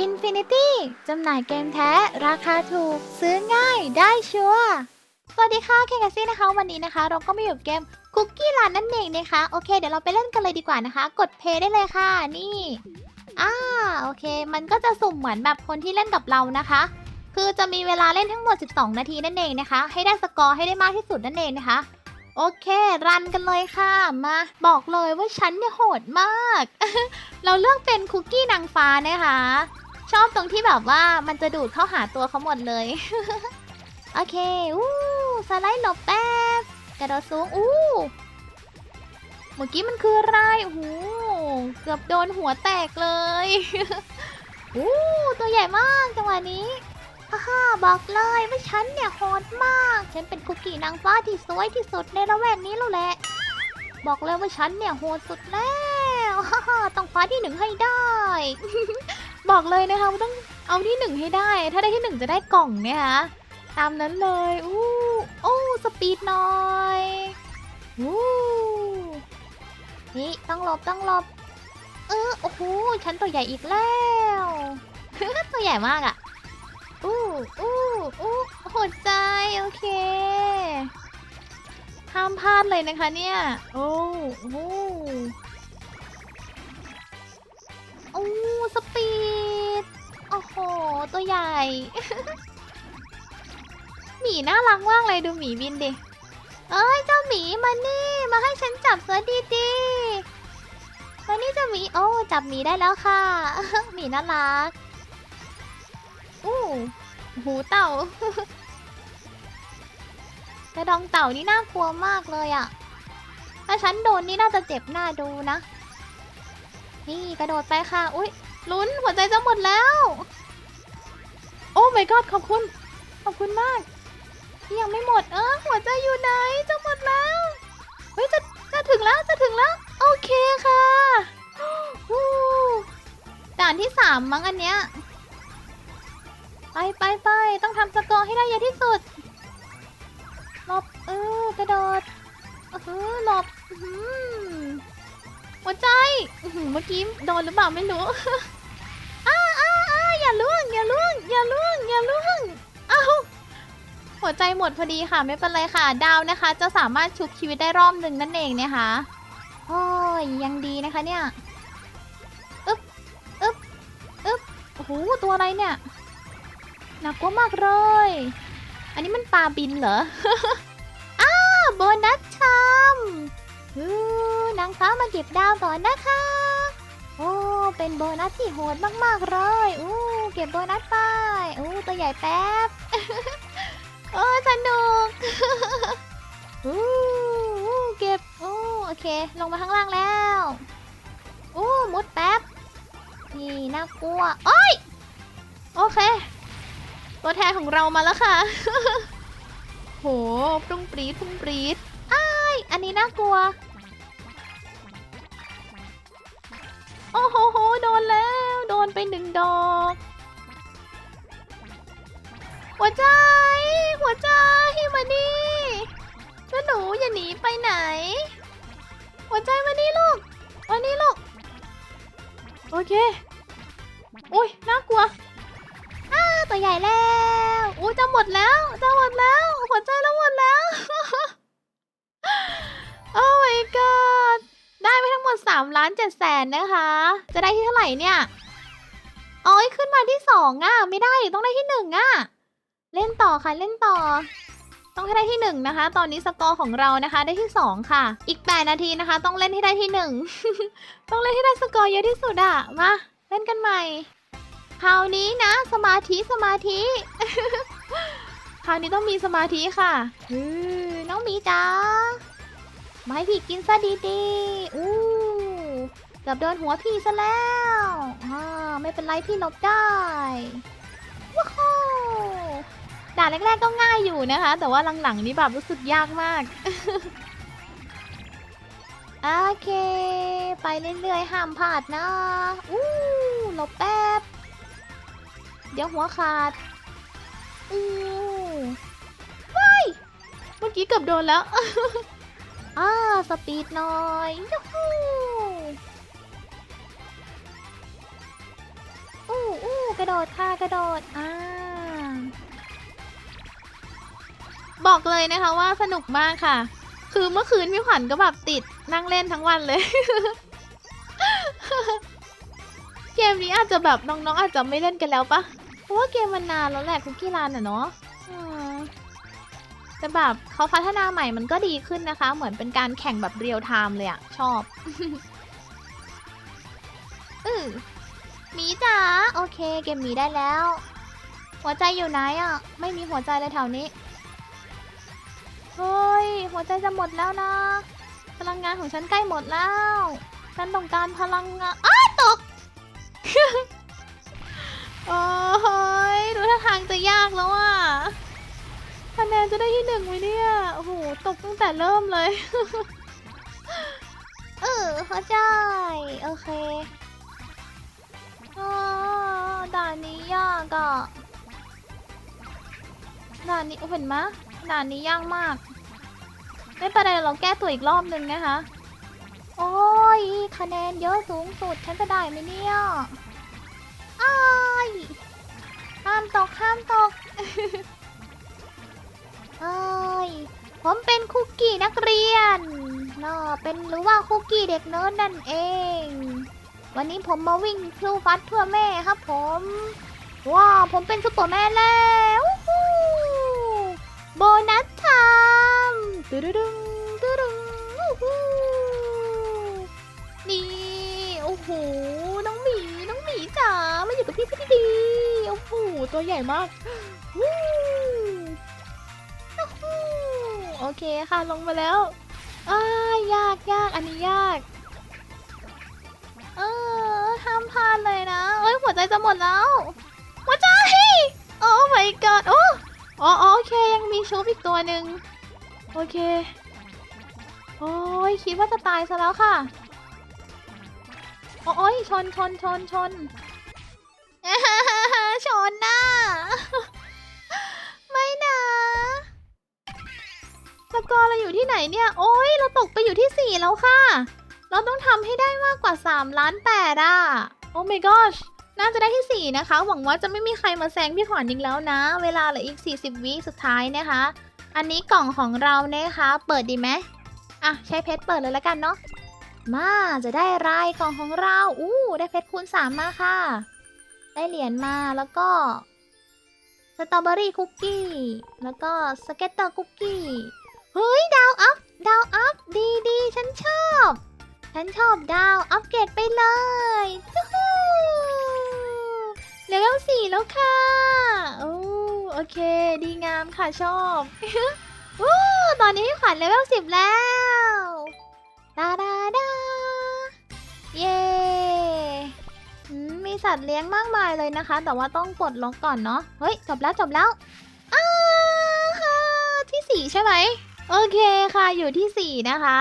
Infinity จำหน่ายเกมแท้ ราคาถูก ซื้อง่ายได้ชัวสวัสดีค่ะเคกาซี่นะคะวันนี้นะคะ เราก็มาอยู่เกมคุกกี้รันนั่นเองนะคะ โอเค เดี๋ยวเราไปเล่นกันเลยดีกว่านะคะ กดเพย์ได้เลยค่ะ นี่อ่าโอเค มันก็จะสุ่มเหมือนแบบคนที่เล่นกับเรานะคะ คือจะมีเวลาเล่นทั้งหมด 12 นาทีนั่นเองนะคะ ให้ได้สกอร์ให้ได้มากที่สุดนั่นเองนะคะโอเค รันกันเลยค่ะ มาบอกเลยว่าฉันเนี่ยโหดมาก เราเลือกเป็นคุกกี้นางฟ้านะคะ ชอบตรงที่แบบว่ามันจะดูดเข้าหาตัวเขาหมดเลย โอเค อู้สไลด์หลบแป๊บ กระโดดสูง อู้ เมื่อกี้มันคืออะไรโอ้โหเกือบโดนหัวแตกเลย อู้ตัวใหญ่มากจังหวะนี้ฮ่าฮ่าบอกเลยว่าฉันเนี่ยโหดมาก ฉันเป็นคุกกี้นางฟ้าที่สวยที่สุดในละแวกนี้แล้วแหละ บอกเลยว่าฉันเนี่ยโหดสุดแล้วฮ่าฮ่าต้องฟ้าที่หนึ่งให้ได้ บอกเลยนะคะว่าต้องเอาที่หนึ่งให้ได้ ถ้าได้ที่หนึ่งจะได้กล่องเนี่ยคะตามนั้นเลยอู้โอ้สปีดหน่อยอู้นี่ต้องหลบต้องหลบเออโอ้โหฉันตัวใหญ่อีกแล้วตัวใหญ่มากอะ่ะอู้อู้อู้โหดใจโอเคห้ามพลาดเลยนะคะเนี่ย โอ้โอ้ สปีด โอ้โห ตัวใหญ่ หมีน่ารักมากเลยดูหมีบินดิ เอ้ยเจ้าหมีมานี่ มาให้ฉันจับเสือดีๆมานี่เจ้าหมี โอ้จับหมีได้แล้วค่ะ หมีน่ารัก อู้หูเต่ากระดองเต่านี่น่ากลัวมากเลยอะถ้าฉันโดนนี่น่าจะเจ็บหน้าดูนะ นี่กระโดดไปค่ะ อุ้ย ลุ้นหัวใจจะหมดแล้ว โอ้ my god ขอบคุณ ขอบคุณมาก ยังไม่หมดเออหัวใจอยู่ไหนจะหมดแล้ว เฮ้ยจะจะถึงแล้วจะถึงแล้ว โอเคค่ะด่านที่สามมั้งอันเนี้ย ไปไปไปต้องทำสกอร์ให้ได้เยอะที่สุดหลบเออกระโดดเออหลบอื้อ หัวใจอื้อหือเมื่อกี้โดนหรือเปล่าไม่รู้ อ้าอ้าอ้าอย่าล่วง อย่าล่วง อย่าล่วง อย่าล่วง เอ้า หัวใจหมดพอดีค่ะ ไม่เป็นไรค่ะ ดาวนะคะ จะสามารถชุบชีวิตได้รอบหนึ่งนั่นเองนะคะโอ้ยยังดีนะคะเนี่ยอึ๊บอึ๊บอึ๊บโอ้โหตัวอะไรเนี่ยหนักกว่ามากเลย อันนี้มันปลาบินเหรอ อ้าโบนัสชาม นางฟ้ามาเก็บดาวก่อนนะคะ โอ้ เป็นโบนัสที่โหดมากๆเลย อู้เก็บโบนัสไป อู้ตัวใหญ่แป๊บ โอ้สนุก อู้หูเก็บ อู้โอเค ลงมาข้างล่างแล้ว อู้มุดแป๊บ นี่น่ากลัว โอ้ย โอเค ตัวแทนของเรามาแล้วค่ะ โห ปรุงปรีดปรุงปรีดอ้าย อันนี้น่ากลัว หนึ่งดอก หัวใจ หัวใจมานี่เจ้าหนูอย่าหนีไปไหน หัวใจมานี่ลูกมานี่ลูก โอเค อุ้ยน่ากลัวอ้าตัวใหญ่แล้วอู้จะหมดแล้วจะหมดแล้ว หัวใจเราหมดแล้ว โอ้ my god ได้ไปทั้งหมด3ล้าน7แสนนะคะ จะได้ที่เท่าไหร่เนี่ย โอ้ยขึ้นมาที่สองอะ ไม่ได้ต้องได้ที่หนึ่งอะ เล่นต่อค่ะเล่นต่อ ต้องให้ได้ที่หนึ่งนะคะ ตอนนี้สกอร์ของเรานะคะ ได้ที่สองค่ะ อีกแปดนาทีนะคะ ต้องเล่นให้ได้ที่หนึ่งต้องเล่นให้ได้สกอร์เยอะที่สุดอะมาเล่นกันใหม่คราวนี้นะ สมาธิสมาธิคราวนี้ต้องมีสมาธิค่ะอือน้องมีจ้าไม้พีกกินซะดีๆอู้ เกือบโดนหัวพี่ซะแล้วอ่าไม่เป็นไรพี่หลบได้ ว้าวด่านแรกๆก็ง่ายอยู่นะคะ แต่ว่าหลังๆนี้แบบรู้สึกยากมาก โอเค ไปเรื่อยๆ ห้ามพลาดนะ อู้หลบแป๊บ เดี๋ยวหัวขาดอู้ว้ายเมื่อกี้เกือบโดนแล้ว อ่า สปีดหน่อยยูฮู กระโดดค่ะกระโดดอ่าบอกเลยนะคะว่าสนุกมากค่ะ คือเมื่อคืนพี่ขวัญก็แบบติดนั่งเล่นทั้งวันเลย เกมนี้อาจจะแบบน้องๆอาจจะไม่เล่นกันแล้วปะเพราะว่าเกมมันนานแล้วแหละคุกกี้รันอะเนาะแต่แบบเขาพัฒนาใหม่มันก็ดีขึ้นนะคะ เหมือนเป็นการแข่งแบบเรียลไทม์เลยอะชอบ อือ หมีจ๋าโอเค เกมหมีได้แล้ว หัวใจอยู่ไหนอะไม่มีหัวใจเลยแถวนี้ เฮ้ย หัวใจจะหมดแล้วนะ พลังงานของฉันใกล้หมดแล้ว ฉันต้องการพลังงานอ้าตก โอ้ยดูท่าทางจะยากแล้วอะคะแนนจะได้ที่หนึ่งไหมเนี่ย โอ้โห ตกตั้งแต่เริ่มเลย เออเข้าใจ โอเคานนี้ยากอะด่านนี้เห็นไหมะด่านนี้ยากมาก ไม่เป็นไรเราแก้ตัวอีกรอบนึงนะคะ โอ้ย คะแนนเยอะสูงสุด ฉันจะได้ไหมเนี่ยอ้ายห้ามตกห้ามตกเอ้ยผมเป็นคุกกี้นักเรียนน่าเป็นหรือว่าคุกกี้เด็กเนิร์ดนั่นเอง วันนี้ผมมาวิ่งพลูฟัดเพื่อแม่ครับผม ว้าวผมเป็นซุปเปอร์แมนแล้วโบนัสไทม์ตึดึงตึดึงวู้ฮู้นี่โอ้โหน้องหมีน้องหมีจ๋ามาอยู่กับพี่พี่ดีโอ้โหตัวใหญ่มากโอเคค่ะลงมาแล้วอ้ายากยากอันนี้ยาก ห้ามพลาดเลยนะเอ้ยหัวใจจะหมดแล้ว หัวใจ โอ้ my god โอ้อ๋ออ๋อโอเคยังมีชุบอีกตัวหนึ่งโอเค โอ้ยคิดว่าจะตายซะแล้วค่ะ โอ้ยชนชนชนชนชนน่ะไม่นะสกอร์เราอยู่ที่ไหนเนี่ย โอ้ยเราตกไปอยู่ที่4แล้วค่ะ เราต้องทำให้ได้มากกว่า 3 ล้าน8อะ โอ้ my gosh น่าจะได้ที่ 4 นะคะ หวังว่าจะไม่มีใครมาแซงพี่ขวัญอีกแล้วนะ เวลาเหลืออีก 40 วิสุดท้ายนะคะ อันนี้กล่องของเรานะคะ เปิดดีไหมอะ ใช้เพชรเปิดเลยแล้วกันเนาะ มาจะได้อะไรกล่องของเรา อู้ ได้เพชรคูณ3มาค่ะ ได้เหรียญมาแล้วก็สตรอเบอรี่คุกกี้ แล้วก็สเก็ตเตอร์คุกกี้ เฮ้ย ดาวอัพ ดาวอัพ ดีดีฉันชอบ ฉันชอบดาว อัปเกรดไปเลยเลเวลสี่แล้วค่ะโอ้โอเค ดีงามค่ะชอบวู้ตอนนี้ขวัญเลเวลสิบแล้วดาดาดาเย้มีสัตว์เลี้ยงมากมายเลยนะคะ แต่ว่าต้องปลดล็อกก่อนเนาะ เฮ้ย จบแล้วจบแล้วอ้าที่สี่ใช่ไหม โอเคค่ะ อยู่ที่สี่นะคะ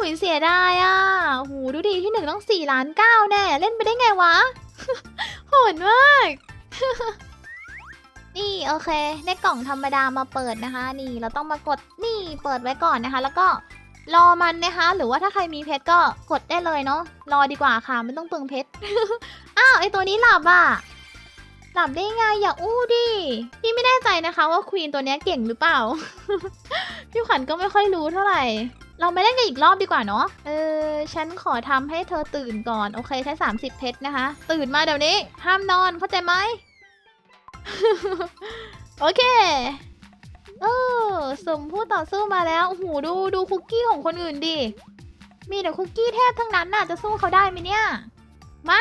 หุยเสียดายอะหูดูดีที่หนึ่งต้องสี่ล้านเก้าแน่ เล่นไปได้ไงวะ โหดมาก นี่โอเค ได้กล่องธรรมดามาเปิดนะคะ นี่เราต้องมากดนี่เปิดไว้ก่อนนะคะ แล้วก็รอมันนะคะ หรือว่าถ้าใครมีเพชรก็กดได้เลยเนาะรอดีกว่าค่ะไม่ต้องเปลืองเพชร อ้าวไอตัวนี้หลับอะหลับได้ไงอย่าอู้ดิพี่ไม่แน่ใจนะคะว่าควีนตัวนี้เก่งหรือเปล่า พี่ขวัญก็ไม่ค่อยรู้เท่าไหร่ เราไม่เล่นกันอีกรอบดีกว่าเนาะ เออ ฉันขอทำให้เธอตื่นก่อน โอเคใช้30 เพชรนะคะ ตื่นมาเดี๋ยวนี้ ห้ามนอน เข้าใจไหม โอเค เออสมผู้ต่อสู้มาแล้วโอ้โหูดูดูคุกกี้ของคนอื่นดิ มีแต่คุกกี้เทพทั้งนั้นน่ะ จะสู้เขาได้ไหมเนี่ย มา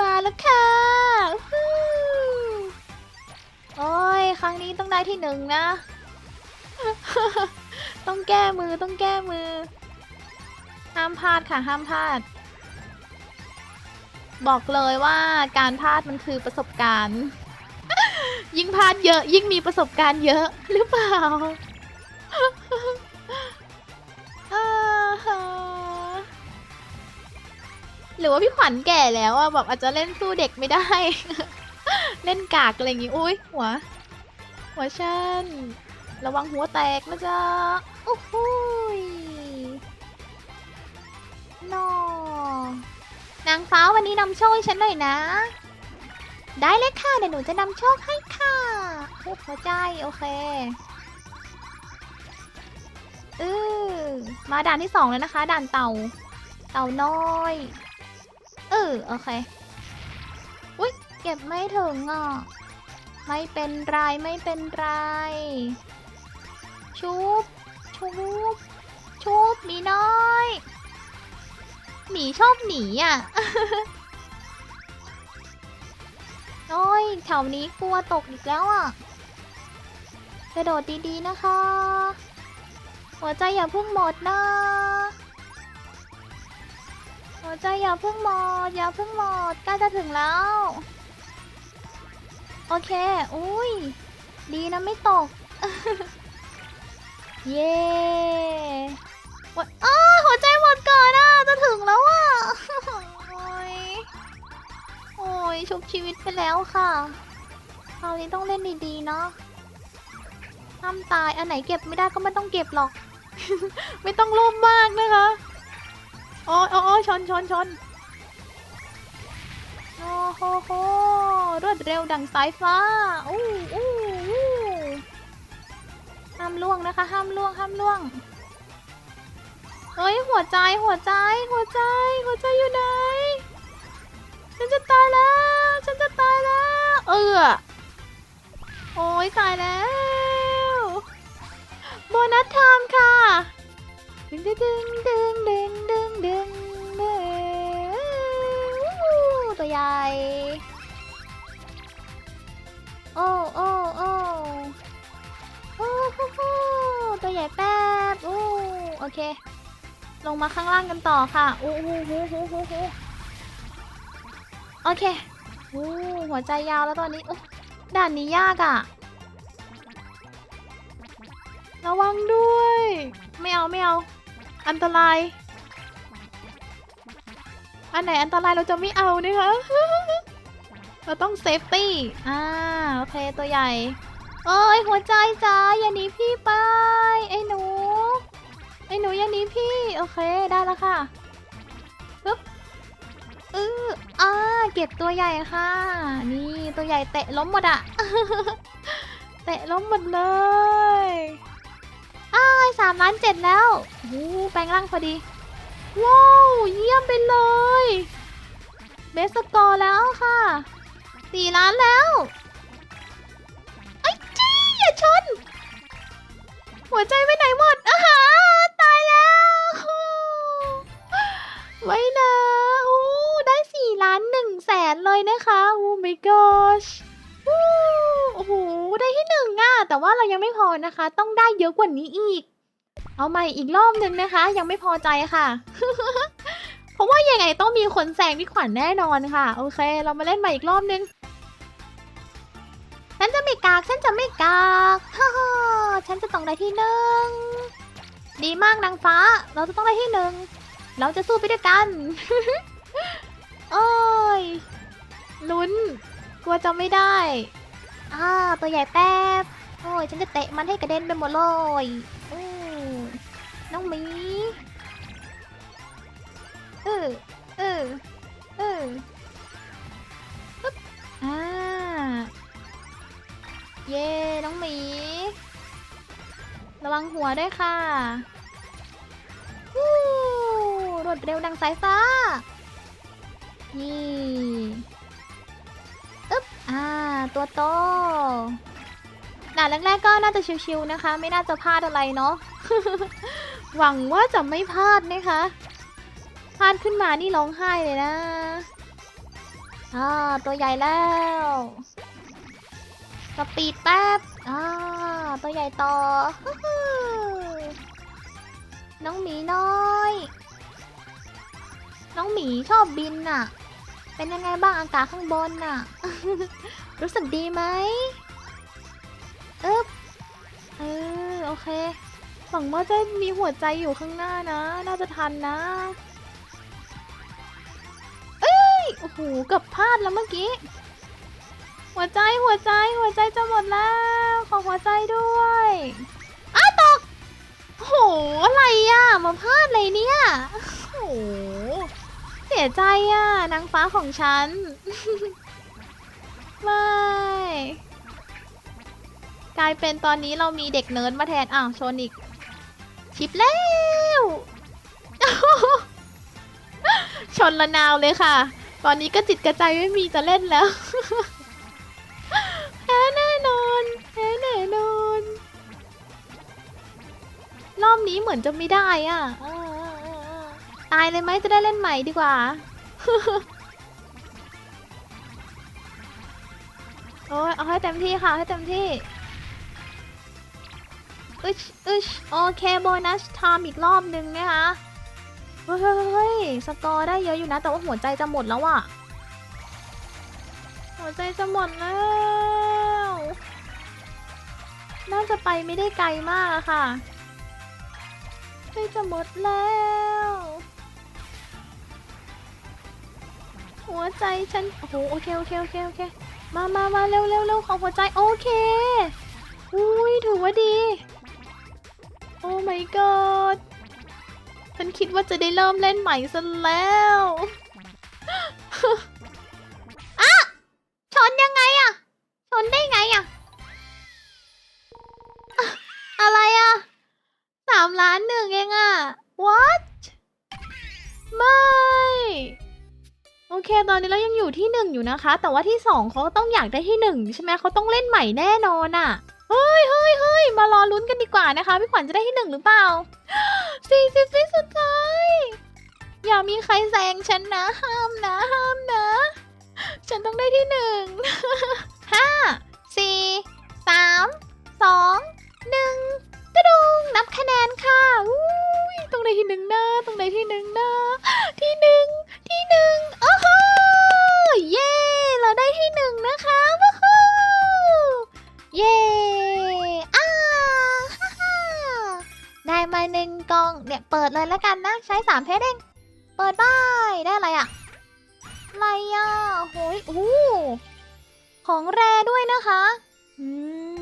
มาแล้วค่ะโอ้ย ครั้งนี้ต้องได้ที่หนึ่งนะ ต้องแก้มือต้องแก้มือ ห้ามพลาดค่ะห้ามพลาด บอกเลยว่าการพลาดมันคือประสบการณ์ ยิ่งพลาดเยอะ ยิ่งมีประสบการณ์เยอะหรือเปล่าหรือว่าพี่ขวัญแก่แล้วอะแบบอาจจะเล่นสู้เด็กไม่ได้ เล่นกากอะไรอย่างงี้ อุ้ยหัว หัวฉัน ระวังหัวแตกนะจ๊ะโอ้โหยนอนางฟ้าวันนี้นำโชคให้ฉันหน่อยนะ ได้เลยค่ะ เดี๋ยวหนูจะนำโชคให้ค่ะรูปหัวใจ โอเคเออมาด่านที่สองแล้วนะคะ ด่านเต่า เต่าน้อย เออ โอเค อุ้ยเก็บไม่ถึงอะ ไม่เป็นไร ไม่เป็นไร ชุบ ชุบ ชุบมีน้อย หมีชอบหนีอะ โอ้ยแถวนี้กลัวตกอีกแล้วอะ กระโดดดีๆนะคะ หัวใจอย่าเพิ่งหมดนะหัวใจอย่าเพิ่งหมดอย่าเพิ่งหมดใกล้จะถึงแล้ว โอเค อุ้ย ดีนะไม่ตก เย้วดอ้าหัวใจหมดก่อนอะ จะถึงแล้วอะ โอ้ย โอ้ย ชุบชีวิตไปแล้วค่ะคราวนี้ต้องเล่นดีๆ เนาะห้ามตาย อันไหนเก็บไม่ได้ก็ไม่ต้องเก็บหรอก ไม่ต้องโลภมากนะคะโอ้ยโอ้ยชนชนชนโอ้โหโหรวดเร็วดังสายฟ้าอู้อู้ามล่วงนะคะ ห้ามล่วงห้ามล่วงเฮ้ยหัวใจหัวใจ หัวใจ หัวใจอยู่ไหน ฉันจะตายแล้ว ฉันจะตายแล้ว เออโอ้ยตายแล้วโบนัสไทม์ค่ะดึงดึงดึงดึงดึงดึงดึงตัวใหญ่ โอ้โอ้โอ้ ตัวใหญ่แป๊บโอ้โอเค ลงมาข้างล่างกันต่อค่ะโอ้โหโหโหโหโหโอเคโอ้หัวใจยาวแล้วตอนนี้ด่านนี้ยากอะ่ะระวังด้วย ไม่เอาไม่เอา อันตราย อันไหนอันตรายเราจะไม่เอานะคะเราต้องเซฟตี้ อ่า โอเค ตัวใหญ่ เอ้ยหัวใจจ้าอย่าหนีพี่ไป ไอ้หนู ไอ้หนูอย่าหนีพี่ โอเคได้แล้วค่ะปึ๊บเอออ่าเก็บตัวใหญ่ค่ะ นี่ตัวใหญ่เตะล้มหมดอะเตะล้มหมดเลยอ้ายสามล้านเจ็ดแล้วโอ้แปลงร่างพอดี ว้าวเยี่ยมไปเลย เบสสกอร์แล้วค่ะสี่ล้านแล้ว หัวใจไปไหนหมดอาหาตายแล้ว ไว้นะโอ้ได้สี่ล้านหนึ่งแสนเลยนะคะโอ้ my gosh โอ้โห ได้ที่หนึ่งอะ แต่ว่าเรายังไม่พอนะคะ ต้องได้เยอะกว่านี้อีก เอาใหม่อีกรอบหนึ่งนะคะ ยังไม่พอใจค่ะ เพราะว่ายังไงต้องมีคนแซงพี่ขวัญแน่นอนค่ะ โอเค เรามาเล่นใหม่อีกรอบนึง ฉันจะไม่กาก ฉันจะไม่กากฮ่าฉันจะต้องได้ที่หนึ่ง ดีมากนางฟ้า เราจะต้องได้ที่หนึ่ง เราจะสู้ไปด้วยกัน โอ้ย ลุ้น กลัวจะไม่ได้ อ่า ตัวใหญ่แป๊บ โอ้ย ฉันจะเตะมันให้กระเด็นไปหมดเลยโอ้น้องหมีเออเออเออ น้องหมี ระวังหัวด้วยค่ะวู้รวดเร็วดังสายฟ้า นี่อึ๊บ อ่า ตัวโตด่านแรกๆก็น่าจะชิวๆนะคะ ไม่น่าจะพลาดอะไรเนาะ หวังว่าจะไม่พลาดนะคะ พลาดขึ้นมานี่ร้องไห้เลยนะ อ่า ตัวใหญ่แล้ว สปีดแป๊บอ่าตัวใหญ่ต่อ น้องหมีน้อย น้องหมีชอบบินน่ะ เป็นยังไงบ้างอากาศข้างบนน่ะ รู้สึกดีไหมอึ๊บเออโอเค หวังว่าจะมีหัวใจอยู่ข้างหน้านะ น่าจะทันนะ เอ้ย โอ้โห เกือบพลาดแล้วเมื่อกี้ หัวใจหัวใจหัวใจจะหมดแล้ว ขอหัวใจด้วยอ้าตกโอ้โหอะไรอะ มาพลาดเลยเนี่ยโอ้โหเสียสียใจอะ นางฟ้าของฉัน ไม่ กลายเป็นตอนนี้เรามีเด็กเนิร์ดมาแทน อ้าวชนอีก ชิปแล้ว ชนละนาวเลยค่ะ ตอนนี้ก็จิตกระใจไม่มีจะเล่นแล้ว นี้เหมือนจะไม่ได้อะตายเลยไหมจะได้เล่นใหม่ดีกว่า โอ้ยเอาให้เต็มที่ค่ะ ให้เต็มที่อึชอึชโอเคโบนัสไทม์อีกรอบนึงนะคะเฮ้ยเฮ้ยเฮ้ยสกอร์ได้เยอะอยู่นะ แต่ว่าหัวใจจะหมดแล้วอะหัวใจจะหมดแล้ว น่าจะไปไม่ได้ไกลมากอะค่ะ ใจจะหมดแล้ว หัวใจฉัน โอ้โห โอเค โอเค โอเค โอเค มามามาเร็วเร็วเร็วของหัวใจ โอเค อุ้ย ถือว่าดี โอ้ my god ฉันคิดว่าจะได้เริ่มเล่นใหม่ซะแล้วอะชนยังไงอะชนได้ไงอะอะไรอะสามล้านหนึ่ง what ไม่ โอเค ตอนนี้เรายังอยู่ที่หนึ่งอยู่นะคะ แต่ว่าที่สองเขาก็ต้องอยากได้ที่หนึ่งใช่ไหมเขาต้องเล่นใหม่แน่นอนอะ่ะ เฮ้ยเฮ้ยเฮ้ยมารอลุ้นกันดีกว่านะคะ พี่ขวัญจะได้ที่หนึ่งหรือเปล่าสี่สิบวิสุดท้าย อย่ามีใครแซงฉันนะห้ามนะห้ามนะ ฉันต้องได้ที่หนึ่งห้าสี่สามสองหนึ่ง ตะดุงนับคะแนนค่ะอุ้ยต้องได้ที่หนึ่งนะต้องได้ที่หนึ่งนะที่หนึ่งที่หนึ่งโอ้โหเย้เราได้ที่หนึ่งนะคะว้าวเย้อ้าฮ่าได้มาหนึ่งกองเนี่ยเปิดเลยแล้วกันนะ ใช้สามเพชรเองเปิดป้ายได้อะไรอะอะไรอะโหยโอ้ของแรด้วยนะคะอืม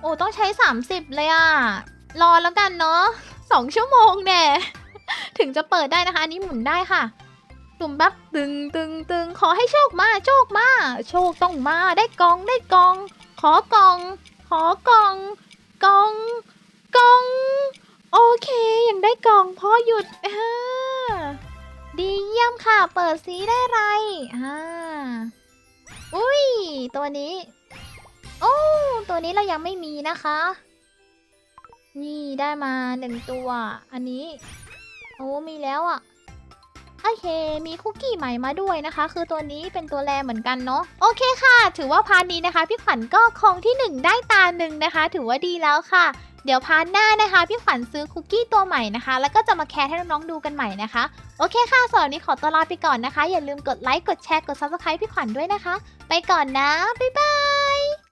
โอ้ต้องใช้ 30 เลยอะรอแล้วกันเนาะสองชั่วโมงแน่ ถึงจะเปิดได้นะคะ อันนี้หมุนได้ค่ะ ตุ่มบับตึงตึงตึงขอให้โชคมาโชคมา โชคต้องมาได้กองได้กอง ขอกอง ขอกอง กองกอง โอเค ยังได้กองพอหยุดอ่าดีเยี่ยมค่ะ เปิดสีได้ไรอ่าอุ้ย ตัวนี้ วนี้เรายังไม่มีนะคะ นี่ได้มาหนึ่งตัว อันนี้ โอ้ มีแล้วอะ่ะ โอเค มีคุกกี้ใหม่มาด้วยนะคะ คือตัวนี้เป็นตัวแรเหมือนกันเนาะ โอเคค่ะ ถือว่าพาร์ทนี้นะคะ พี่ขวัญก็คงที่หนึ่งได้ตาหนึ่งนะคะ ถือว่าดีแล้วค่ะเดี๋ยวพาร์ทหน้านะคะ พี่ขวัญซื้อคุกกี้ตัวใหม่นะคะ แล้วก็จะมาแคร์ให้น้องๆดูกันใหม่นะคะ โอเคค่ะสำหรับนนี้ขอตัวลาไปก่อนนะคะ อย่าลืมกดไลค์กดแชร์กด subscribe พี่ขวัญด้วยนะคะ ไปก่อนนะ บ๊ายบาย